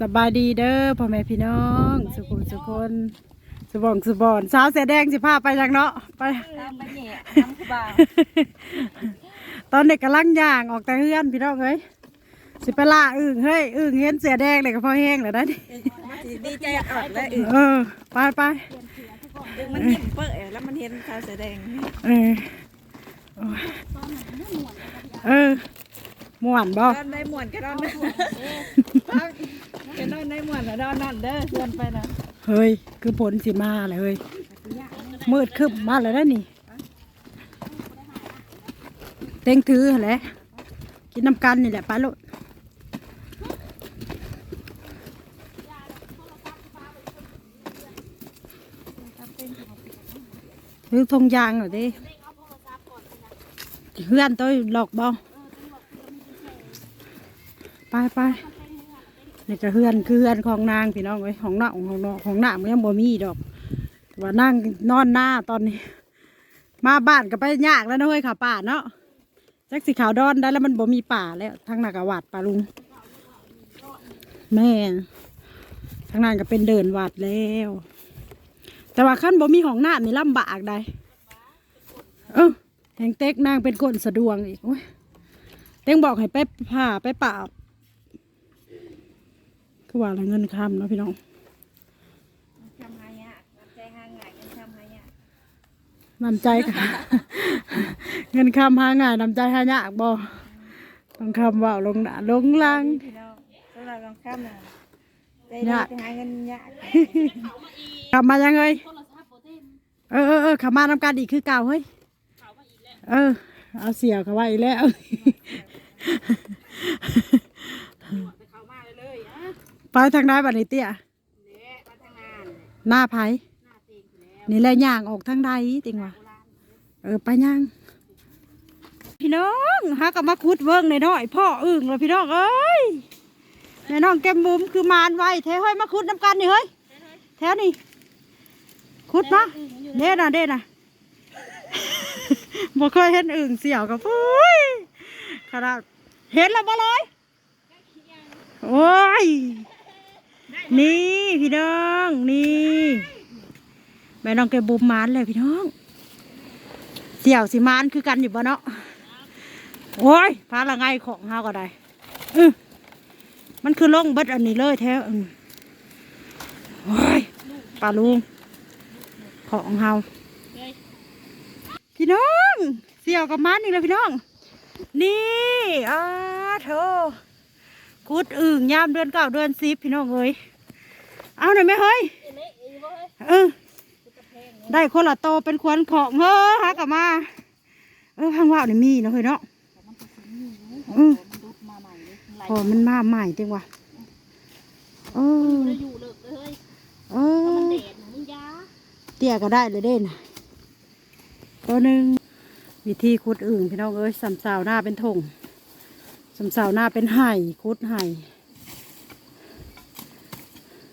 สบายดีเด้อพ่อแม่พี่น้อง สุขุมสุคนสุบองสุบอนสาวเสียแดงสิพาไปยังเนาะไป ตามไปแหน่น้ำคูบาวตอนเด็กกำลังย่างออกแต่เฮือนพี่น้องเฮ้ยสิไปล่าอึ่งเฮ้ยอึ่งเห็นเสียแดงเลยก็พอแห้งแล้วได้ดิดีใจอดแล้วอึ่งเออไปไปอึ่งมันยิ้มเปื่อยแล้วมันเห็นขาวแสดง เออโอ้ยเออ ม่วนบ่ดอนได้หมวนก็ดอนได้พักจะนอนได้หมวนแล้วดอนนอนเด้อเพื่อนไปนะเฮ้ย คือผลสิมาเลยเฮ้ยมืดคึบมาเลยได้อนี่ เต็งถือหั่นแหละกินน้ำกันนี่แหละไปลูกหรือทงยางเหรอดิเพื่อนตัวหลอกบอ ไปไปนี่ก็เฮือนคือเฮือนของนางพี่น้องเอ้ยของหน้าของน้อของหน้ามันยังบ่มีดอกแต่ว่านั่งนอนหน้าตอนนี้ มาบ้านก็ไปยากแล้วนะเฮ้ยขาป่าเนาะแจักสีขาวดอนได้แล้วมันบ่มีป่าแล้วทางหนักวัดป่าลุงแม่ทางนั้นก็เป็นเดินวัดแล้ว แต่ว่าขั้นบ่มีของหน้ำนี่ลำบากได้เออแทงเต็กนางเป็นคนสะดวงอีกโอ้ยเต็งบอกให้ไปผ่าไปป่า คือว่าละเงินคำเนาะพี่น้องทำหายากใจห่างไงกันทำหายากนำใจค่ะ เงินคำหาง่ายนำใจหายากบ่ต้องคำว่าลงหนาลงหลังพี่น้องสำหรับลองข้ามนะใจยาดีกไปหาเงินยากกลับมายังไงเออเออเออขับมานำการอีกคือเก่าเฮ้ยเออ เอาเสียวเขาไว้อีกแล้ว ไปทางไหนบัดนี้เตี้ยหน้าไผนี่แหละย่างออกทางใดติงวะเออไปย่าง พี่น้องหากลับมาคุดเวิ้งในน้อยๆพ่ออึ่งเลยพี่น้องเอ้ยแม่น้องแก้มบุมคือมานไว้แท้เฮ้ยมาคุดน้ำกันนี่เฮ้ยแท้นี่คุดมาเด้น่ะเด้น่ะบ่เคยเห็นอึ่งเสี่ยวกับพุ้ยขนาดเห็นแล้วบ่เลยโอ้ย นี่พี่น้องนี่แม่น้องแกบุมมานเลยพี่น้องเสี่ยวสิมานคือกันอยู่บ่เนาะโอ้ยพาละไงของเฮาก็ได้อืมันคือลงเบิดอันนี้เลยแท้โอ้ยปลาลุงของเฮาพี่น้องเสี่ยวกับมันนี่เลยพี่น้อง นี่อ้าโถ กุดอึ่งยามเดือนเก้าเดือนสิบพี่น้องเอ้ยเอาหน่อยไหมเฮ้ยเออได้คนละโตเป็นควนของเฮ้อหากลับมาเออพังว่าวนี่มีนะเฮ้ยเนาะอืมพอมันมาใหม่จริงว่ะเออจะอเออเตี้ยก็ได้เลยเด่นตัวหนึ่งวิธีคุดอึ่งพี่น้องเอ้ยสำสาวหน้าเป็นถง สำสาวหน้าเป็นไห่คุดไห่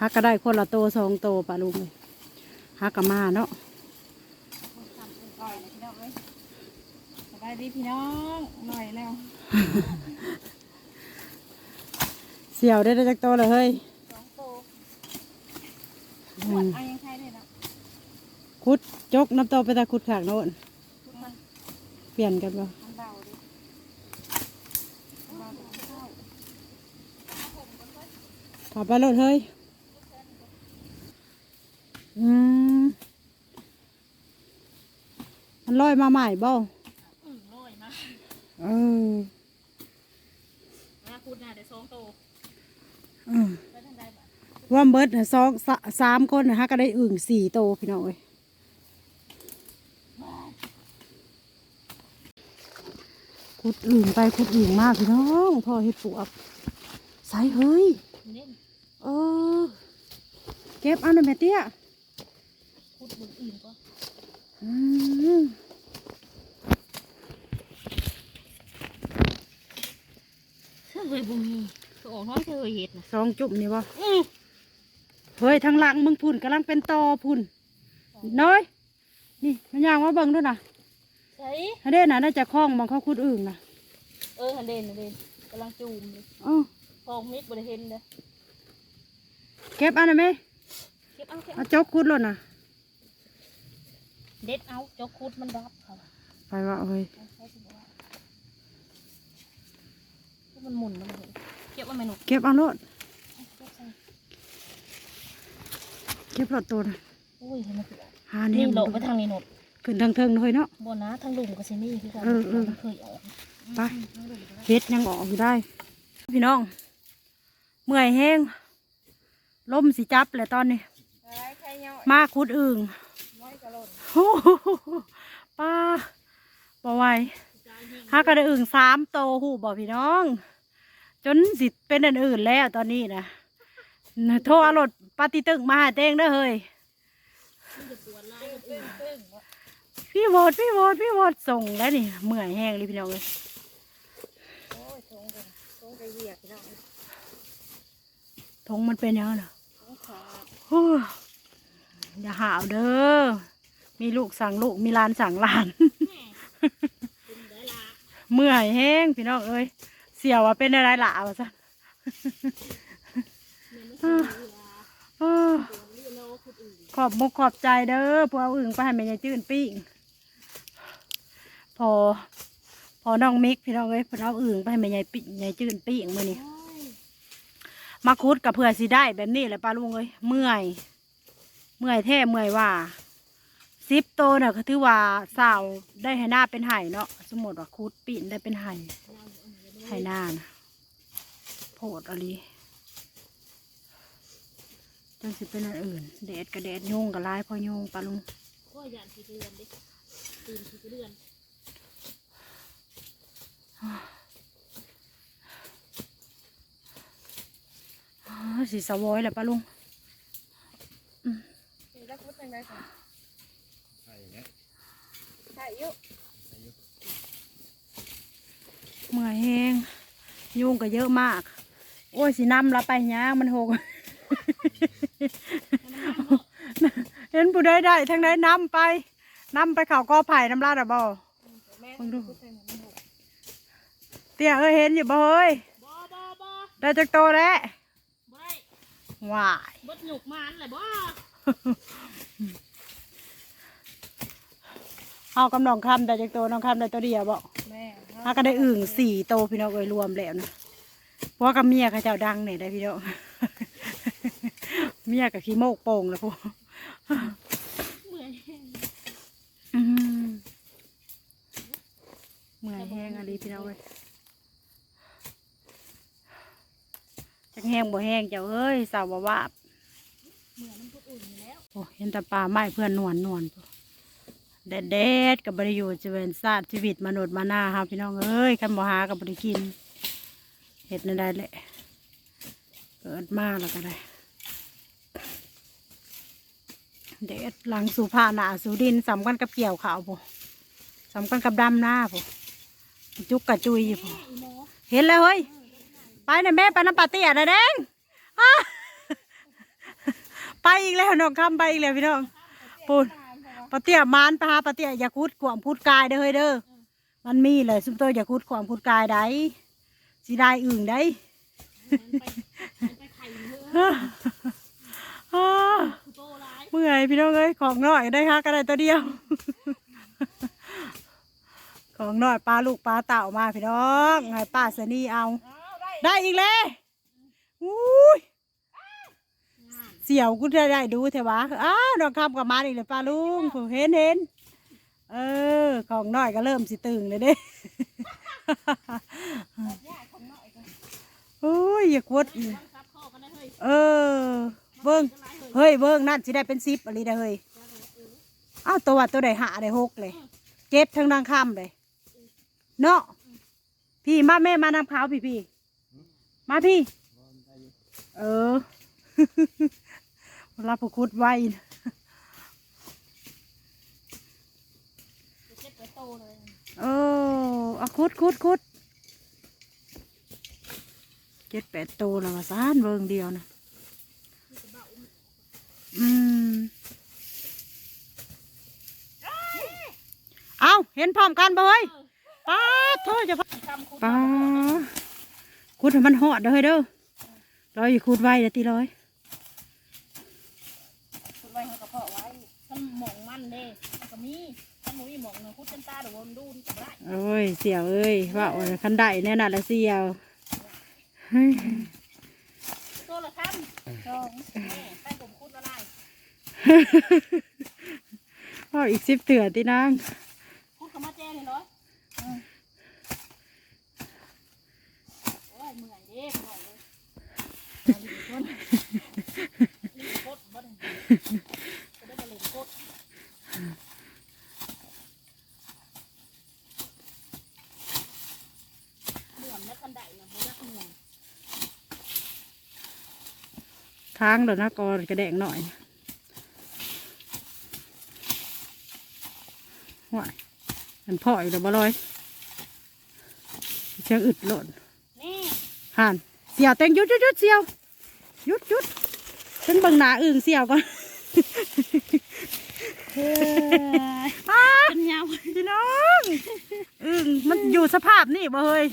ฮักก็ได้คนละโตสองโตปะลุงเลยฮักก็มาเนาะก่อยนะพี่น้องเอ้ยสบายดีพี่น้องหน่อยแล้ว เสี่ยวได้ได้จักโตเลยเฮ้ยสองโตอืหมดมเอายังใช้เลยนะคุดจกน้ำโตไปตาคุดขางโน่นทุกมันเปลี่ยนกันบ่มันเบาดิมันเบาดิเข้า ถอดไปเลยเฮ้ย อืม มันลอยมาใหม่บ่อืมลอยมาเออมาพูดหน้าเดี๋ยวสองโตเออไปทางใดบ้างว่าเบิดน่ะสองสะสามคนนะฮะก็ได้อึ่งสี่โตพี่น้องเอ้ยขุดอึ่งไปขุดอึ่งมากพี่น้องพ่อเฮ็ดปวกใส่เฮ้ย เน้นเออเก็บเอาหน่อยแม่เตี้ยพูดบนอื่นก็อืมเชื่อเลยบุมีตัวออกน้อยเธอเห็ดนะสองจุ่มนี่บ่อือเฮ้ยทางหลังมึงพุ่นกำลังเป็นตอพุ่นน้อย นี่มันยางว่าเบิ่งด้วยนะใช่อันเด้น่ะน่าจะคล้องมองเขาขุดอึ่งนะเออฮันเดนฮันเดนกำลังจูมเลยอ๋อฟองมิดบริเห็นเลย เก็บเอันนั้นไหมเก็บเอาเก็บเอาเอาจกคุดรถน่ะ เด็ดเอาจกคุดมันรับเขาไปว่าเฮ้ยใช้สิบอกว่ามันหมุนมันเลยเก็บเอาไหมหนูเก็บเอารถเก็บใส่เก็บรถตัวน่ะอุ้ยเห็นมันคือหาเนี่นี่ยหลบไปทางนี้หนดขึ้นทางเทิงเลยเนาะ บนนะทางลุมกับเซมี่คือกันเออเออ มันเคยออกไป เฮ็ดยังออกอยู่ได้ พี่น้อง เมื่อยแห้ง ลมสิจับแหละตอนนี้อะไรใครเนาะมาคุดอึ่งน้อยกระหล่นโอ้โหป้าบ่ไหวหากระได้อึ่งสามโตหูบ่พี่น้อง จนสิเป็นอันอื่นแล้วตอนนี้นะโทรเอารถปฏิตึกมาหาเต้งเด้อเฮ้ยพี่โวดพี่โวดพี่โวดส่งแล้วนี่เมื่อยแห้งเลยพี่น้องเลยโอ้ยทงกันทงกระเหยียบพี่น้องทงมันเป็นยังไงน่ะทงขาดโอ้ย อย่าหาวเด้อ มีลูกสั่งลูกมีลานสั่งลาน เมื่อยแห้งพี่น้องเอ้ย เสียวว่าเป็นอะไรล่ะวะจ๊ะอ้าวขอบมกขอบใจเด้อพวกเอาอึ่งไปให้แม่ยายจื้นปิ้งพอ พอน้องมิกพี่น้องเอ้ยเพนเอาอึ่งไปให้แม่ยายปิ้งยายจื้นปิ้งมื้อนี้ มาคุดกับเพื่อสิได้แบบนี้แหละป้าลุงเอ้ยเมื่อย เมื่อยแท้เมื่อยว่าซิปโตเนี่ยก็ถือว่าสาวได้ให้หน้าเป็นไห่เนาะสมมติว่าคุดปีนได้เป็นไห่ไห่หน้านะโพดอะไรจังสิเป็นอันอื่นแดดกับแดดยุงกับลายพอยุงป้าลุงก็ยานสีเดือนดิตื่นสีเดือน อ้าว สีสะโวยแหละป้าลุงสีละคุดเป็นไงค่ะใช่เนี่ยใช่อยุเมื่อยแห้งยุงก็เยอะมาก โอ้ยสีน้ำละไปย่างมันหกเห็นผู้ใดได้ทั้งใดน้ำไปน้ำไปเข่ากอไผ่น้ำลาดอะบ่แม่มึงดูคุดเป็นมันหกเตี้ยเอ้ยเห็นอยู่บ่เฮ้ยบ่บ่บ่ได้จักโตแล้วบ่ได้ ว้ายบดหนุกมันแหละบ่เอากำนองคำได้จักโตน้องคำได้ตัวเดียวบ่แม่ถ้าก็ได้อึ่งสี่โตพี่น้องเอ้ยรวมแล้วนะเพราะว่ากับเมียเขาเจ้าดังเนี่ยได้พี่น้อง เมียกับขี้โมกโป่งแล้วพวกเหมือนอืมเมื่อยแห้งอะไรพี่น้องเอ้ย จักแห้งบ่แห้งเจ้าเอ้ยสาวบ่วาบเหมือนมันก็อุ่นอยู่แล้วโอ้เห็นแต่ปลาไม้เพื่อนนวลนวลแดดแดดกับบริยูจะเป็นศาสตร์ชีวิตมนุษย์มาหน้าครับพี่น้องเอ้ยคันบ่หากับบริกินเห็ดนั่นได้แหละเกิดมาแล้วก็ได้แดดหลังสู่ผ้าหนาสู่ดินสำคัญกับเกี่ยวขาวผู้สำคัญกับดำหน้าผู้จุกกระจุยอยู่ผู้เห็นแล้วเฮ้ย ไปนะแม่ไปน้ำปลาเตี้ยนะแดงไปอีกแล้วน้องคำไปอีกแล้วพี่น้องปูนปะเตี้ยมานปหาปะเตี้ยอย่าคุดขวามคุดกายเด้อเฮ้ยเด้อมันมีเลยซุมโตอย่าคุดขวามคุดกายได้สิได้อึ่งได้ไปไข่เนื้อเมื่อยพี่น้องเอ้ยของน้อยได้ค่ะก็ได้ตัวเดียว ของน้อยปลาลูกปลาเต่ามาพี่น้องให้ป้าเสนีเอา ได้อีกแล้วอุ้ยเสี่ยวกูจะได้ดูเถอะวะอ้าวดอกคำกับมาอีกเลยป้าลุงผมเห็นเห็นเออ ของน้อยก็เริ่มสิตึงเลยเด้โอ้ยอย่ากวดอีกเฮ้ยเออ เบิ้งเฮ้ยเบิ้งนั่นสิได้เป็นซิปอะไรได้เฮ้ยอ้าวตัววัดตัวใดหาได้หกเลย เจ็บทั้งดังคำเลย เนาะพี่มาแม่มานำขาวพี่พี่ มาพี่ เออรับผู้คุดไว้นะเช็ดไปโตเลยเออเอาคุดคุดคุดเจ็ดแปดตัวแล้วมาซานเบิ่งเดียวนะอืมเอาเห็นพร้อมกันบ่เฮ้ยป้าดเธอจะพาทำคุป้า ขุดให้มันหอดเด้อเฮ้ยเด้อร้อยขุดไว้เด้อตีร้อยขุดไว้ให้กระเพาะไว้ท่านหมองมันเด้มันก็มีท่านหมูมีมองเนาะขุดจนตาเดี๋ยววนดูมันจะได้โอ้ยเสียวเอ้ยว่าเอาคันได้แน่น่ะละเสียวเฮ้ยตัวละท่านสองแม่ไปผมขุดอะไรยพ่ออีกสิบเถื่อตีนาง ทางเดี๋ยวนะกอนกระแดงหน่อยว่ายมันพ่ออยู่เดี๋ยวบ่ลอยเชียงอึดหล่นนี่ห่าน เสี่ยวเต็งหยุดหยุดหยุดเสี่ยวหยุดหยุดฉันเบังหนาอึ่งเสี่ยวก่อนเฮ้ยอ้าเป็นยาวพี่น้องอึ่งมันอยู่สภาพนี่บ่เฮ้ย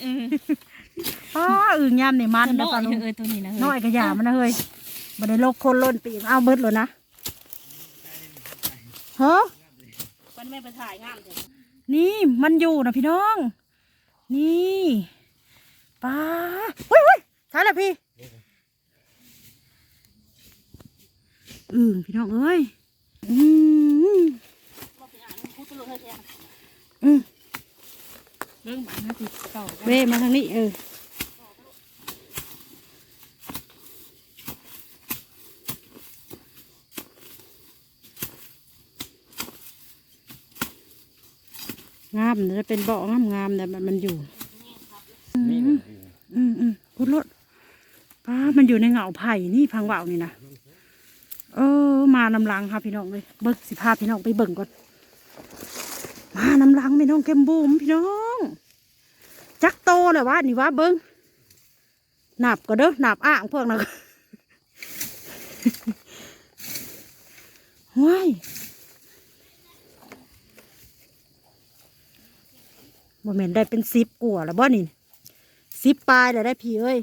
อ้าอึ่งยามนี่มันตัวน้นะอปะยลุงเออตัวนี้นะน้อยกระยามันนะเฮ้ยมันได้ลกคนล้นปีกเอาเบิดเลยนะเฮ้มันไม่ไปถ่ายงามเดี๋ยวนี่มันอยู่นะพี่น้อง นี่ป้าเฮ้ยเฮ้ย ใช่แล้วพี่อึ่งพี่น้องเอ้ย อืมบอกเป็นอ่านพูดตัวเลยแท้อืมเรื่องบ้านนะสิเก่าเว้มาทางนี้เออางามนะจะเป็นเบาะงามงามๆแต่มันมันอยู่นี่มันอยู่ อืมอืมพุดรถ ป้ามันอยู่ในเหงาไผ่นี่พังว่าวนี่นะเออ มานำลังค่ะพี่น้องเลยเบิกสิพาพี่น้องไปเบิ่งก่อน มานำลังพี่น้องเกมบูมพี่น้อง จักโตเลยวะนี่วะเบิ้งหนับก็เด้อหนับอ่างพวกนั้นว้ายบ่แม่นได้เป็นสิบกว่าแล้วบ่นี่สิบปลายเดี๋ยวได้พี่เอ้ย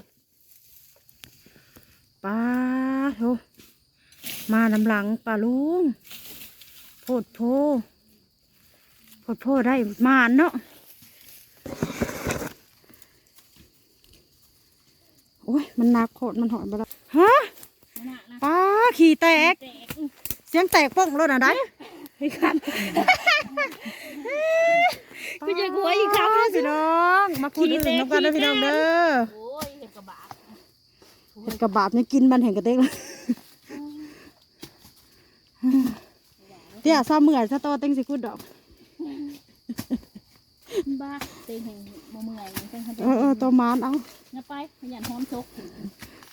ปลาโถมานำหลังปลาลุงโพดโพโพดโพได้มานเนาะโอ้ยมันหนักโคตรมันหอนไปแล้วฮะหน้านะปลาขี่แตกแตก เสียงแตกป้องรถอะได้ก็จะกลัวอีกครับพี่น้อง มาพูดอื่นน้ำกันนะพี่น้องเด้อ โอ้ยเห็นกระบะ เห็ดกระบาบเนี่ยกินมันเห็นกระเต็กเลยเตี้ยซาเมื่อยซาโตเต็งสิกุดดอกบ้าเต็งแห่งบ่เมื่อยเต็งเออเออตัวมานเอาเนี่ยไปขยันหอมชกถึง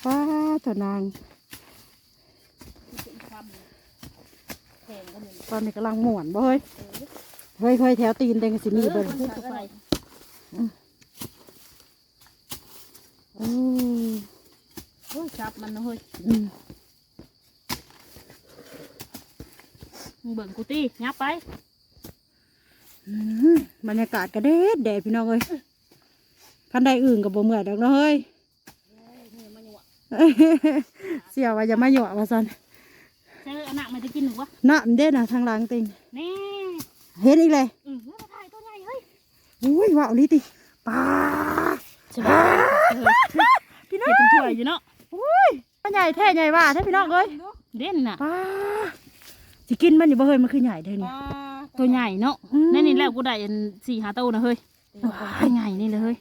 ป้าเถอะนางถึงความแข่งกันอยู่ตอนนี้กำลังหม่วนบ่เฮ้ยเฮ้ยเฮ้ยแถวตีนเต็งสิมีเบิ่งพูดไปอื อโอ้ยจับมันนะเฮ้ยอืมมึงเบิ่งกูตียับไปอืมบรรยากาศกระเด็ดแดดพี่น้องเอ้ยคันใดอื่นกับบ่เมื่อยดอกเนาะเฮ้ยนี่มันอยู่อะเสียวว่าอย่ามาหยอกว่าซั่นใช่อันหนักมันจะกินหนูวะน้ำเด้น่ะทางหลังติงนี่เห็นอีกเลยอือเมื่อถ่ายตัวใหญ่เฮ้ยอุ้ยว้าวนี่ติป้าใช่ไหมพี่น้องเห็ดเป็นถ้วยอยู่เนาะ อุ้ยมันใหญ่แท้ใหญ่ว่าแท้พี่น้องเอ้ยเด่นน่ะป้าสิกินมันอยู่บ่เฮ้ยมันคือใหญ่เด้นี่ตัวใหญ่เนาะอืมนี่นี่แล้วกูได้อันสี่หาตัวนะเฮ้ยตัวใหญ่นี่เลยเฮ้ย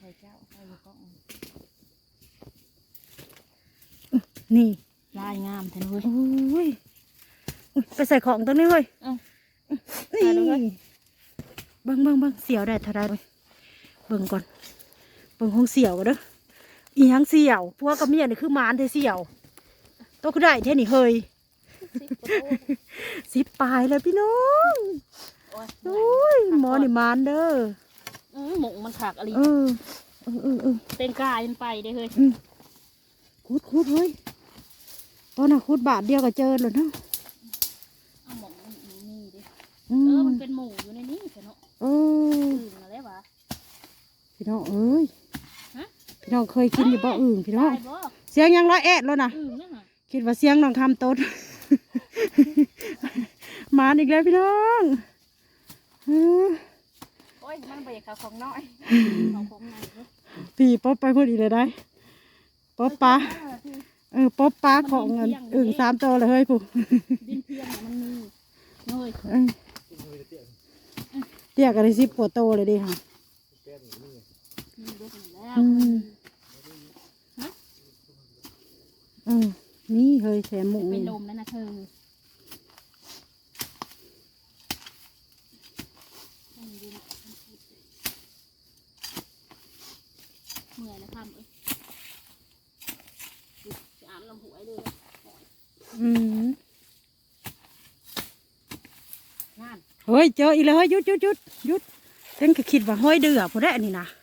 นี่ลายงามแท้นะเฮ้ยอุ้ยอุ๊ยไปใส่ของตรงนี้เฮ้ยเอ้านี่ใส่เลยเว้ยเบิ่งเบิ่งเบิ่งเสียวได้เท่าไรเว้ยเบิ่งก่อนเบิ่งของเสียวก่อนเด้อ อีหยังเสียวพวกกับเมียนี่คือหมานเทเสียวตัวคือได้เท่นี่เฮ้ยสิบปลายเลยพี่น้องอุ้ยหมอนี่หมานเด้ออือหมกมันขากอะไรเออเออเออเออเต็งกายันไปได้เฮ้ยคูดคูดเฮ้ยตอนน่ะคูดบาทเดียวก็เจอแล้วเนาะเอาหมกมันนี่ดิอืเออมมันเป็นหมูอยู่ในนี้เนาะเอออื่นอะไรวะพี่น้องเอ้ยฮะ พี่น้องเคยกินอยู่บ่อื่นพี่น้องตายบ่เสียงยังร้อยแอดแล้วนะอื่นเนี่ยฮะคิดว่าเสียงน้องคำต้นมาอีกแล้วพี่น้องเออโอ้ยมันเบรกเขาของน้อยของผมนั่นเด้อพี่ป๊อปไปพูดอีกเลยได้ป๊อปปลาเออที่เออป๊อปปลาของเงินอึ่งสามตัวเลยเฮ้ยผู้ดินเพียงน่ะมันมีเงยเออเตี้ยกันเลยสิบกว่าโตเลยดิค่ะ มีเด็ก อยู่แล้วอืมเออนี่เฮ้ยแถมหมูเป็นลมแล้วนะเธอเมื่อยแล้วครับเอ้ยจะอาบลำหัวเลยอืมนั่นเฮ้ยเจออีกแล้วเฮ้ยหยุดหยุดหยุดหยุดเต้นก็คิดว่าห้อยเดือผู้ได้อันนี้นะอืม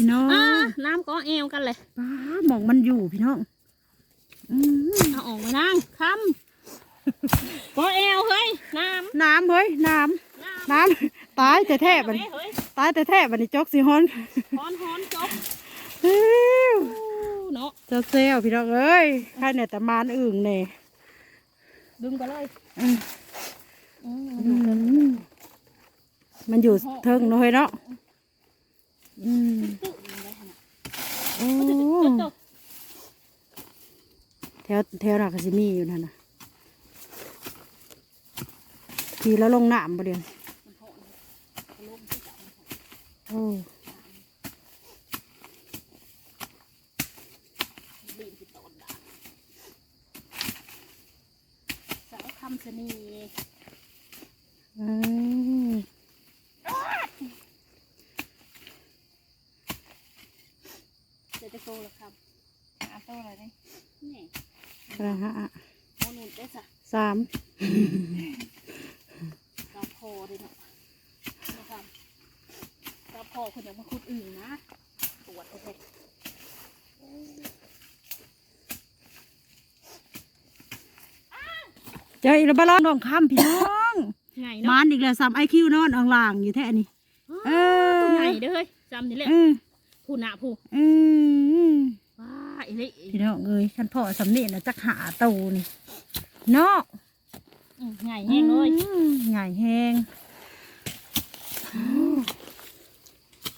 พี่น้องอ่าน้ำก็เอวกันเลยป้าหมองมันอยู่พี่น้องอืมเอาออกมานั่งคำก็เอวเฮ้ยน้น้ำเฮ้ยน้ำน้ำน้ำตายแต่แท้ำบัดนเฮ้ยตายแต่แท้บัดนี้จกสิฮอนฮอนฮอนจบเฮ้ยเนาะเจ้าเซลพี่น้องเอ้ยใครเนี่ยแต่มานอึ่งเนี่ยดึงไปเลยอืมอืมอืมมันอยู่เทิงเนาะเฮ้ยเนาะ อืมตึ๊ดเลยขนาดโอ้ตึ๊ดตึ๊ดตึ๊ดแถวแถวหนักสิมีอยู่นั่นนะทีแล้วลงน้ำประเดี๋ยวมันหอนมันลมที่จับมันหอนโอ้บีบที่ตอนด่าสาวคำสนีอืม เจจะโตแล้วครับอาโตอะไรนี่นี่ กระหะ โมนุนได้ สะสามกาพอเลยเนาะนะครับกาพอคนอย่างมาคุดอื่นนะปวดเลยเจออีกแล้วบ้านน้องข้ามพี่น้องไงมาเนาะนอีกแล้วสามไอคิวนอนอ่างล่างอยู่แท้นี่ เออไงเด้อเฮ้ยจำนี่แหละเออผู้หนาผู้เออว้าอีเละพี่น้องเอ้ยฉันพ่อสำเนียนะจักหาตูนี่ เนาะไงแห้งเลยอืมใหญ่แห้ง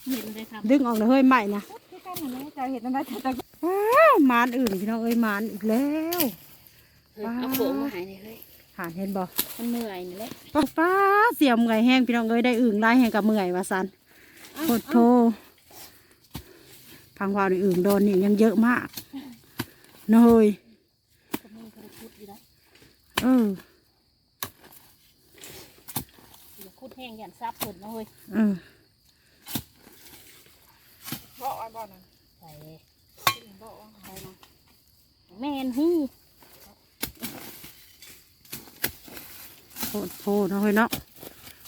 เห็นเลยครับดึงออกเลยเฮ้ยใหม่นะที่ข้างหนูจะเห็นอะไรแต่ว้าวมานอื่นพี่น้องเอ้ยมานอีกแล้วเอาโขงมาหายเลยเฮ้ยหาเห็นบ่มันเมื่อยนี่แหละป้าป้าเสียมเมื่อยแห้งพี่น้องเอ้ยได้อื่นไล่แห้งกับเมื่อยว่าสันโคตรโทพังวาวในอื่นโดนนี่ยังเยอะมากเนย ก็มีคนคุดอยู่นะ เอออย่าคุดแห้งอย่าซับเพิ่นนะเฮ้ยเออบ่อ้อยบ่นั่นใส่บ่อ้อยใส่นะแม่นฮู้โคตรโพเนาะเฮ้ยเนาะ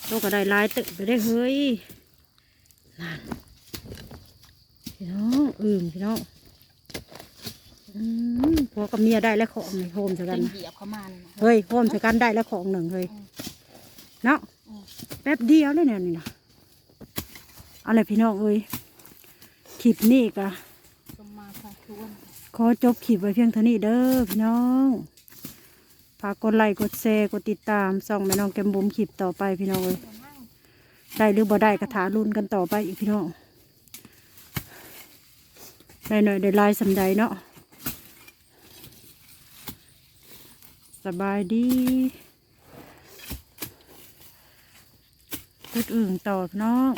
โลกก็ได้หลายตึกไปได้เฮ้ยนั่นพี่น้องอื่นพี่น้อง อืมพอกับเมียได้แล้วของนี่โฮมจะกัเป็นนนะเหยียบเข้ามาเลยนะ เฮ้ยโฮมจะกันได้แล้วของหนึ่งเฮ้ยอืมเนาะอืม แป๊บเดียวเลยเนี่ยนี่นะเอะไรพี่น้องเอ้ยคลิปนี้ก็สมมาค่ะทวนขอจบคลิปไว้เพียงเท่านี้เด้อพี่น้องฝากกดไลค์กดแชร์กดติดตามส่องแม่น้องแกมบุ๋มคลิปต่อไปพี่น้องเอ้ยได้หรือบ่ได้กระถารุ่นกันต่อไปอีกพี่น้องได้หน่อยได้หลายสำใดเนาะ สบายดีกดอื่นตอบน้อง